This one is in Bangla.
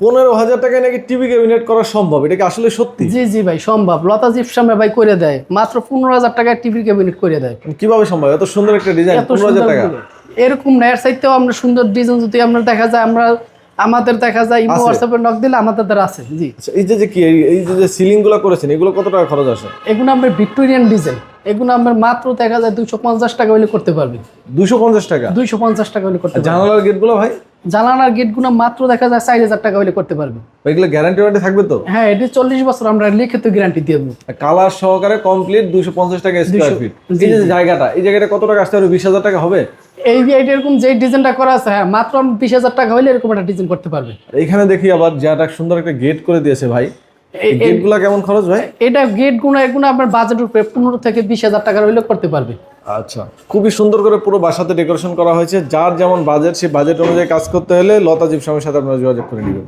পনেরো হাজার টাকায় নাকি টিভি ক্যাবিনেট করা সম্ভব? এটা কি আসলে সত্যি? জি জি ভাই সম্ভব। লতা জিপসামে ভাই করে দেয়। মাত্র পনেরো হাজার টাকায় টিভি ক্যাবিনেট করে দেয়। কীভাবে সম্ভব? এত সুন্দর একটা ডিজাইন এত পনেরো হাজার সুন্দর টাকা। এরকম নেয়ার সাইডতেও আমরা সুন্দর ডিজাইন যদি আমরা দেখা যায় আমরা আমাদের দেখা যায় ইমো হোয়াটসঅ্যাপে নক দিলে আমাদের দ্বারা আছে। জি। আচ্ছা, এই যে যে কি এই- যে যে সিলিংগুলো করেছেন এগুলো কত টাকা খরচ আসে? এগুলো আমরা ভিক্টোরিয়ান ডিজাইন এগুলো আমরা মাত্র দেখা যায় দুইশো পঞ্চাশ টাকা হলে করতে পারবি। দুশো পঞ্চাশ টাকা? দুইশো পঞ্চাশ টাকা হলে করতে জানালার গেটগুলো ভাই? জানালার গেটগুলো মাত্র দেখা যায় চার হাজার টাকা হলে করতে পারবি। এগুলো গ্যারান্টি ওয়ারেন্টি থাকবে তো? হ্যাঁ এটি চল্লিশ বছর আমরা লিখিত গ্যারান্টি দিয়ে দেবো। কালার সহকারে কমপ্লিট দুশো পঞ্চাশ টাকা স্কোয়ার ফিট এই যে জায়গাটা এই জায়গাটা কত টাকা আসতে হবে বিশ হাজার টাকা হবে? এই এরকম যে ডিজাইনটা করা আছে হ্যাঁ মাত্র বিশ হাজার টাকা হলে এরকম একটা ডিজাইন করতে পারবে। এখানে দেখি আবার যেটা সুন্দর একটা গেট করে দিয়েছে ভাই। এই- গেটগুলা কেমন খরচ ভাই? এটা গেটগুলো এগুলো আপনার বাজেট উপরে পনেরো থেকে বিশ হাজার টাকার হইলে করতে পারবে। আচ্ছা। খুবই সুন্দর করে পুরো বাসাতে ডেকোরেশন করা হয়েছে। যার যেমন বাজেট সেই বাজেট অনুযায়ী কাজ করতে হলে লতা জিপসামের সাথে আপনারা যোগাযোগ করে নেবেন।